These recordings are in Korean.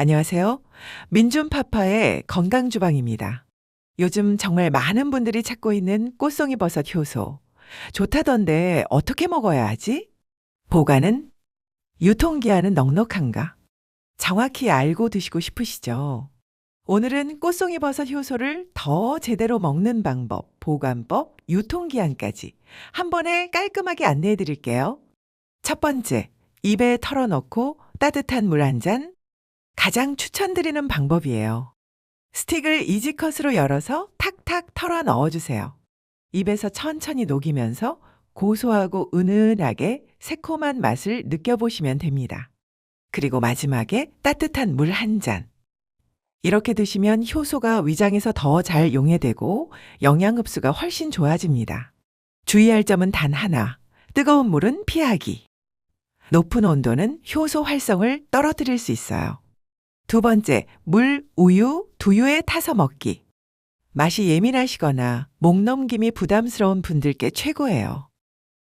안녕하세요. 민준파파의 건강주방입니다. 요즘 정말 많은 분들이 찾고 있는 꽃송이 버섯 효소. 좋다던데 어떻게 먹어야 하지? 보관은? 유통기한은 넉넉한가? 정확히 알고 드시고 싶으시죠? 오늘은 꽃송이 버섯 효소를 더 제대로 먹는 방법, 보관법, 유통기한까지 한 번에 깔끔하게 안내해 드릴게요. 첫 번째, 입에 털어넣고 따뜻한 물 한 잔. 가장 추천드리는 방법이에요. 스틱을 이지컷으로 열어서 탁탁 털어 넣어주세요. 입에서 천천히 녹이면서 고소하고 은은하게 새콤한 맛을 느껴보시면 됩니다. 그리고 마지막에 따뜻한 물 한 잔. 이렇게 드시면 효소가 위장에서 더 잘 용해되고 영양 흡수가 훨씬 좋아집니다. 주의할 점은 단 하나. 뜨거운 물은 피하기. 높은 온도는 효소 활성을 떨어뜨릴 수 있어요. 두 번째, 물, 우유, 두유에 타서 먹기. 맛이 예민하시거나 목 넘김이 부담스러운 분들께 최고예요.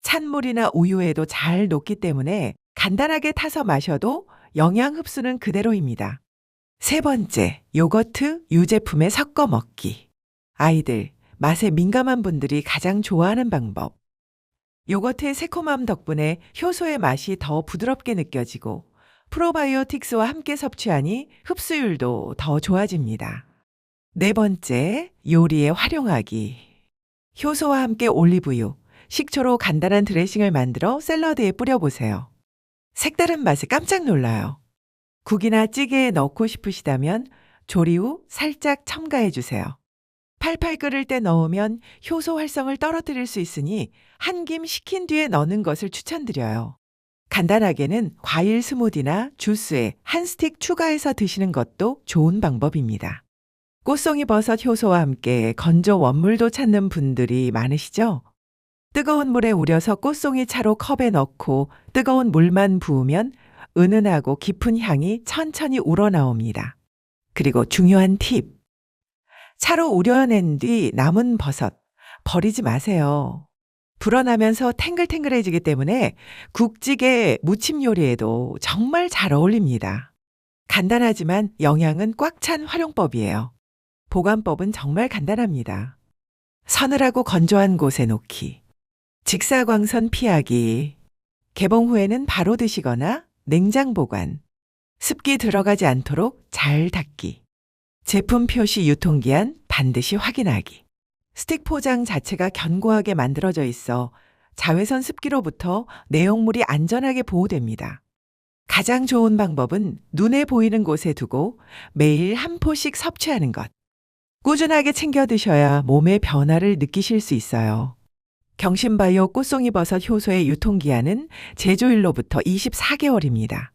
찬물이나 우유에도 잘 녹기 때문에 간단하게 타서 마셔도 영양 흡수는 그대로입니다. 세 번째, 요거트, 유제품에 섞어 먹기. 아이들, 맛에 민감한 분들이 가장 좋아하는 방법. 요거트의 새콤함 덕분에 효소의 맛이 더 부드럽게 느껴지고 프로바이오틱스와 함께 섭취하니 흡수율도 더 좋아집니다. 네 번째, 요리에 활용하기. 효소와 함께 올리브유, 식초로 간단한 드레싱을 만들어 샐러드에 뿌려보세요. 색다른 맛에 깜짝 놀라요. 국이나 찌개에 넣고 싶으시다면 조리 후 살짝 첨가해 주세요. 팔팔 끓을 때 넣으면 효소 활성을 떨어뜨릴 수 있으니 한 김 식힌 뒤에 넣는 것을 추천드려요. 간단하게는 과일 스무디나 주스에 한 스틱 추가해서 드시는 것도 좋은 방법입니다. 꽃송이 버섯 효소와 함께 건조 원물도 찾는 분들이 많으시죠? 뜨거운 물에 우려서 꽃송이 차로 컵에 넣고 뜨거운 물만 부으면 은은하고 깊은 향이 천천히 우러나옵니다. 그리고 중요한 팁. 차로 우려낸 뒤 남은 버섯 버리지 마세요. 불어나면서 탱글탱글해지기 때문에 국찌개, 무침 요리에도 정말 잘 어울립니다. 간단하지만 영양은 꽉 찬 활용법이에요. 보관법은 정말 간단합니다. 서늘하고 건조한 곳에 놓기. 직사광선 피하기. 개봉 후에는 바로 드시거나 냉장 보관. 습기 들어가지 않도록 잘 닦기. 제품 표시 유통기한 반드시 확인하기. 스틱 포장 자체가 견고하게 만들어져 있어 자외선 습기로부터 내용물이 안전하게 보호됩니다. 가장 좋은 방법은 눈에 보이는 곳에 두고 매일 한 포씩 섭취하는 것. 꾸준하게 챙겨 드셔야 몸의 변화를 느끼실 수 있어요. 경신바이오 꽃송이 버섯 효소의 유통기한은 제조일로부터 24개월입니다.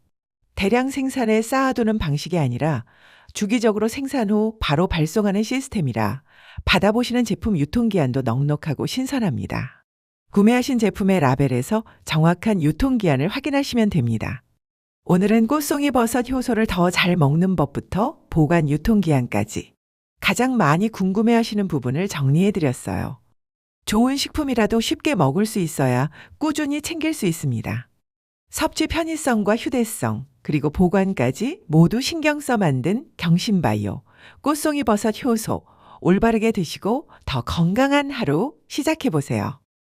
대량 생산에 쌓아두는 방식이 아니라 주기적으로 생산 후 바로 발송하는 시스템이라 받아보시는 제품 유통기한도 넉넉하고 신선합니다. 구매하신 제품의 라벨에서 정확한 유통기한을 확인하시면 됩니다. 오늘은 꽃송이 버섯 효소를 더 잘 먹는 법부터 보관 유통기한까지 가장 많이 궁금해 하시는 부분을 정리해 드렸어요. 좋은 식품이라도 쉽게 먹을 수 있어야 꾸준히 챙길 수 있습니다. 섭취 편의성과 휴대성, 그리고 보관까지 모두 신경 써 만든 경신바이오, 꽃송이 버섯 효소, 올바르게 드시고 더 건강한 하루 시작해 보세요.